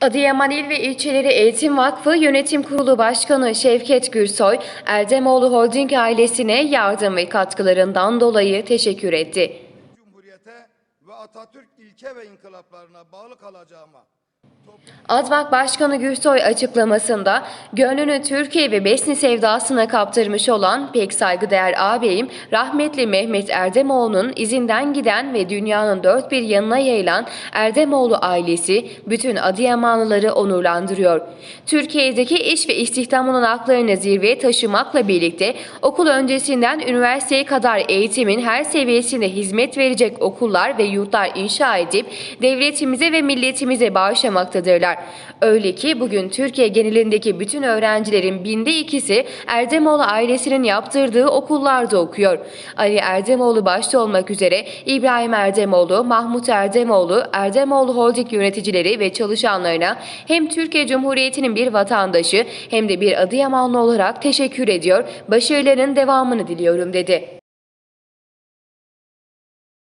Adıyaman İl ve İlçeleri Eğitim Vakfı Yönetim Kurulu Başkanı Şevket Gürsoy, Erdemoğlu Holding ailesine yardım ve katkılarından dolayı teşekkür etti. Cumhuriyete ve Atatürk ilke ve inkılaplarına bağlı kalacağıma ADVAK Başkanı Gürsoy açıklamasında gönlünü Türkiye ve Besni sevdasına kaptırmış olan pek saygıdeğer ağabeyim rahmetli Mehmet Erdemoğlu'nun izinden giden ve dünyanın dört bir yanına yayılan Erdemoğlu ailesi bütün Adıyamanlıları onurlandırıyor. Türkiye'deki iş ve istihdam olanaklarını zirveye taşımakla birlikte okul öncesinden üniversiteye kadar eğitimin her seviyesinde hizmet verecek okullar ve yurtlar inşa edip devletimize ve milletimize bağışlamaktadırlar. Öyle ki bugün Türkiye genelindeki bütün öğrencilerin binde ikisi Erdemoğlu ailesinin yaptırdığı okullarda okuyor. Ali Erdemoğlu başta olmak üzere İbrahim Erdemoğlu, Mahmut Erdemoğlu, Erdemoğlu Holding yöneticileri ve çalışanlarına hem Türkiye Cumhuriyeti'nin bir vatandaşı hem de bir Adıyamanlı olarak teşekkür ediyor, başarılarının devamını diliyorum dedi.